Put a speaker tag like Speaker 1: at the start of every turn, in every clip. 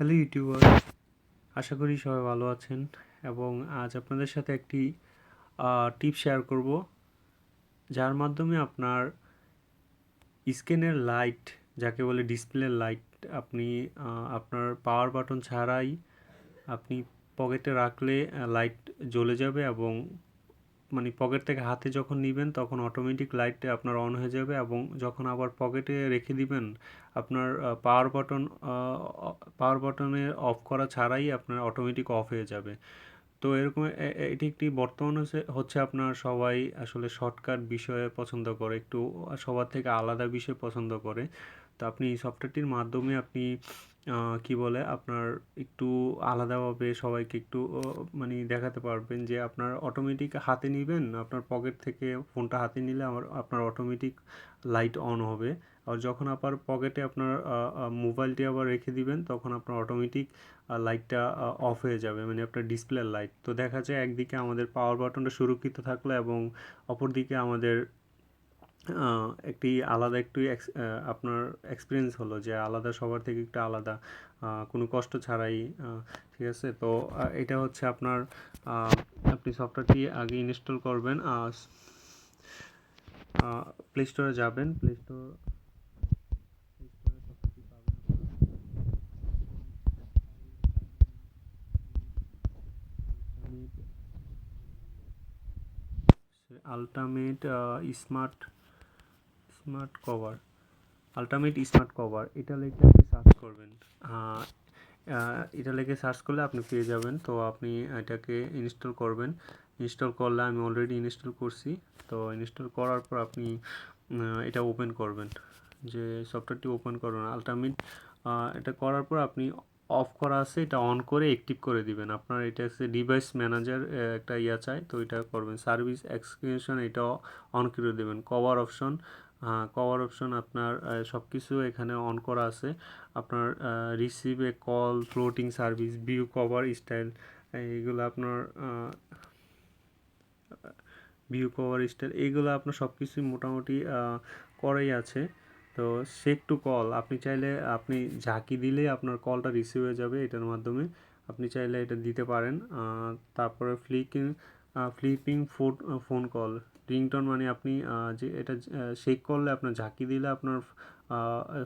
Speaker 1: Hello YouTuber আশা করি সবাই ভালো আছেন এবং আজ আপনাদের সাথে একটি টিপ শেয়ার করব, যার মাধ্যমে আপনার স্ক্রিনের লাইট, যাকে বলে ডিসপ্লে লাইট, আপনি আপনার পাওয়ার বাটন ছাড়াই আপনি পকেটে রাখলে লাইট জ্বলে যাবে এবং মানে পকেট থেকে হাতে যখন নেবেন, তখন অটোমেটিক লাইট আপনার অন হয়ে যাবে এবং যখন আবার পকেটে রেখে দিবেন, আপনার পাওয়ার বাটন পাওয়ার বাটনে অফ করা ছাড়াই আপনার অটোমেটিক অফ হয়ে যাবে। তো এরকম এটি একটি বর্তমান হচ্ছে আপনার সবাই আসলে শর্টকাট বিষয়ে পছন্দ করে, একটু সবার থেকে আলাদা বিষয় পছন্দ করে। তো আপনি এই সফটওয়্যারটির মাধ্যমে আপনি কি বলে, আপনার একটু আলাদাভাবে সবাইকে একটু মানে দেখাতে পারবেন যে আপনার অটোমেটিক হাতে নেবেন, আপনার পকেট থেকে ফোনটা হাতে নিলে আমার, আপনার অটোমেটিক লাইট অন হবে। আর যখন আপনার পকেটে আপনার মোবাইলটি আবার রেখে দিবেন, তখন আপনার অটোমেটিক লাইটটা অফ হয়ে যাবে মানে আপনার ডিসপ্লের লাইট তো দেখা যায় একদিকে আমাদের পাওয়ার বাটনটা সুরক্ষিত থাকল এবং অপরদিকে আমাদের একটি আলাদা একটু আপনার এক্সপিরিয়েন্স হলো যে আলাদা সবার থেকে একটু আলাদা কোনো কষ্ট ছাড়াই ঠিক আছে? তো এটা হচ্ছে আপনার আপনি সফটওয়্যারটি আগে ইনস্টল করবেন প্লে স্টোরে যাবেন play store ultimate smart smart cover ultimate smart cover এটা লিখে আপনি সার্চ করবেন। এটা লিখে সার্চ করলে আপনি পেয়ে যাবেন। তো আপনি এটাকে ইনস্টল করবেন। ইনস্টল করলে আমি অলরেডি ইনস্টল করছি। তো ইনস্টল করার পর আপনি এটা ওপেন করবেন। যে সফটওয়্যারটি ওপেন করবেন আলটিমেট এটা করার পর আপনি অফ করা আছে, এটা অন করে অ্যাক্টিভ করে দিবেন। আপনার এটা হচ্ছে ডিভাইস ম্যানেজার একটা ইয়া চাই, তো এটা করবেন। সার্ভিস এক্সটেনশন এটা অন করে দেবেন। কভার অপশন কভার অপশন আপনার সব কিছু এখানে অন করা আছে। আপনার receive a call floating service view cover style এইগুলো আপনার ভিউ কভার স্টাইল এইগুলো আপনার সব কিছুই মোটামুটি করাই আছে। তো সেক টু কল আপনি চাইলে আপনি ঝাঁকি দিলে আপনার কলটা রিসিভ হয়ে যাবে এটার মাধ্যমে। আপনি চাইলে এটা দিতে পারেন। তারপরে flicking flipping phone phone call ringtone মানে আপনি যে এটা শেক করলে আপনার ঝাঁকি দিলে আপনার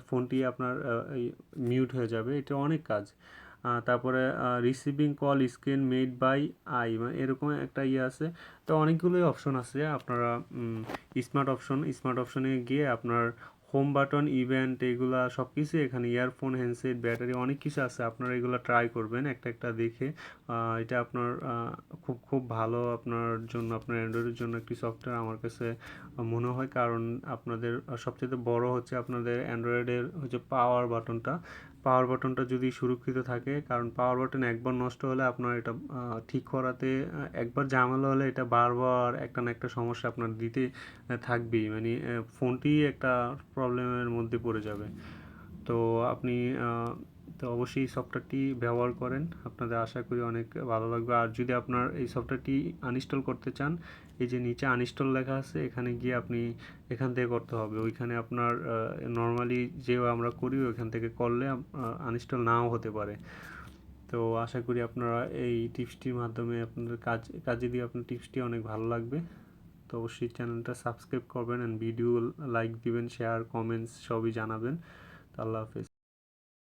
Speaker 1: ফোনটি আপনার মিউট হয়ে যাবে। এটা অনেক কাজ। তারপরে receiving call screen made by I মানে এরকম একটা ইয়ে আছে। তো অনেকগুলোই অপশন আছে। আপনারা স্মার্ট অপশন স্মার্ট অপশনে গিয়ে আপনার হোম বাটন ইভেন্ট এগুলা সব কিছুই এখানে ইয়ারফোন হ্যান্ডসেট ব্যাটারি অনেক কিছু আছে। আপনারা এগুলো ট্রাই করবেন একটা একটা দেখে। এটা আপনার খুব খুব ভালো আপনার জন্য, আপনার অ্যান্ড্রয়েডের জন্য একটি সফটওয়্যার আমার কাছে মনে হয়। কারণ আপনাদের সবচেয়ে বড় হচ্ছে আপনাদের অ্যান্ড্রয়েডের হচ্ছে পাওয়ার বাটনটা পাওয়ার বাটনটা যদি সুরক্ষিত থাকে, কারণ পাওয়ার বাটন একবার নষ্ট হলে আপনার এটা ঠিক করাতে একবার ঝামেলা হলে এটা বারবার একটা না একটা সমস্যা আপনার দিতে থাকবেই। মানে ফোনটি একটা প্রবলেমের মধ্যে পড়ে যাবে। তো আপনি তো অবশ্যই সফটওয়্যারটি ব্যবহার করেন। আপনাদের আশা করি অনেক ভালো লাগবে। আর যদি আপনার এই সফটওয়্যারটি আনইনস্টল করতে চান, এই যে নিচে আনইনস্টল লেখা আছে, এখানে গিয়ে আপনি এখান থেকে করতে হবে। ওইখানে আপনার নর্মালি যে আমরা করি ওইখান থেকে করলে আনইনস্টল নাও হতে পারে। তো আশা করি আপনারা এই টিপসটির মাধ্যমে আপনাদের কাজ, কাজে দিয়ে আপনার টিপসটি অনেক ভালো লাগবে। তো অবশ্যই চ্যানেলটা সাবস্ক্রাইব করবেন অ্যান্ড ভিডিও লাইক দিবেন শেয়ার কমেন্টস সবই জানাবেন। তো আল্লাহ হাফেজ।